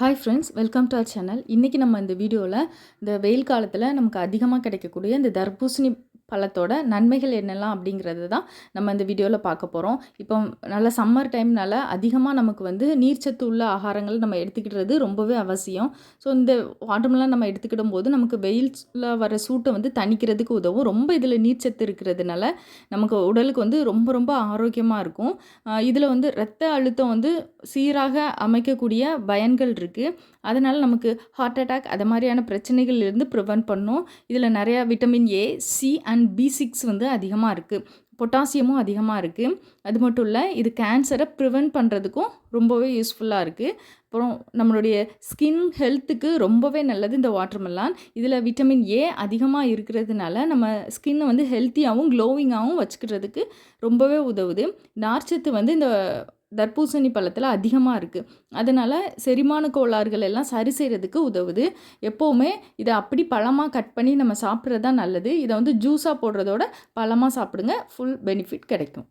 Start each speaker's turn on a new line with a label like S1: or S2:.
S1: Hi friends welcome to our channel இன்றைக்கி நம்ம இந்த வீடியோவில் இந்த வெயில் காலத்தில் நமக்கு அதிகமாக கிடைக்கக்கூடிய இந்த தர்பூசணி பழத்தோட நன்மைகள் என்னெல்லாம் அப்படிங்கிறது தான் நம்ம இந்த வீடியோவில் பார்க்க போகிறோம் இப்போ நல்ல சம்மர் டைம்னால அதிகமாக நமக்கு வந்து நீர்ச்சத்து உள்ள ஆகாரங்கள் நம்ம எடுத்துக்கிடுறது ரொம்பவே அவசியம். ஸோ இந்த வாட்டர்மெலாம் நம்ம எடுத்துக்கிடும் போது நமக்கு வெயில்ஸில் வர சூட்டை வந்து தணிக்கிறதுக்கு உதவும். ரொம்ப இதில் நீர்ச்சத்து இருக்கிறதுனால நமக்கு உடலுக்கு வந்து ரொம்ப ரொம்ப ஆரோக்கியமாக இருக்கும். இதில் வந்து ரத்த அழுத்தம் வந்து சீராக அமைக்கக்கூடிய பயன்கள் இருக்குது அதனால் நமக்கு ஹார்ட் அட்டாக் அது மாதிரியான பிரச்சனைகள்லேருந்து ப்ரிவென்ட் பண்ணும். இதில் நிறையா vitamin A C and B six வந்து அதிகமாக இருக்குது பொட்டாசியமும் அதிகமாக இருக்குது அது மட்டும் இல்லை இது கேன்சரை ப்ரிவென்ட் பண்ணுறதுக்கும் ரொம்பவே யூஸ்ஃபுல்லாக இருக்குது அப்புறம் நம்மளுடைய ஸ்கின் ஹெல்த்துக்கு ரொம்பவே நல்லது இந்த வாட்டர்மெலான் இதில் விட்டமின் ஏ அதிகமாக இருக்கிறதுனால நம்ம ஸ்கின்னை வந்து ஹெல்த்தியாகவும் க்ளோவிங்காகவும் வச்சுக்கிறதுக்கு ரொம்பவே உதவுது. நார்ச்சத்து வந்து இந்த தர்பூசணி பழத்தில் அதிகமாக இருக்குது அதனால் செரிமான கோளாறுகள் எல்லாம் சரி செய்கிறதுக்கு உதவுது. எப்போவுமே இதை அப்படி பழமாக கட் பண்ணி நம்ம சாப்பிட்றது தான் நல்லது. இதை வந்து ஜூஸாக போடுறதோட பழமாக சாப்பிடுங்க. ஃபுல் பெனிஃபிட் கிடைக்கும்.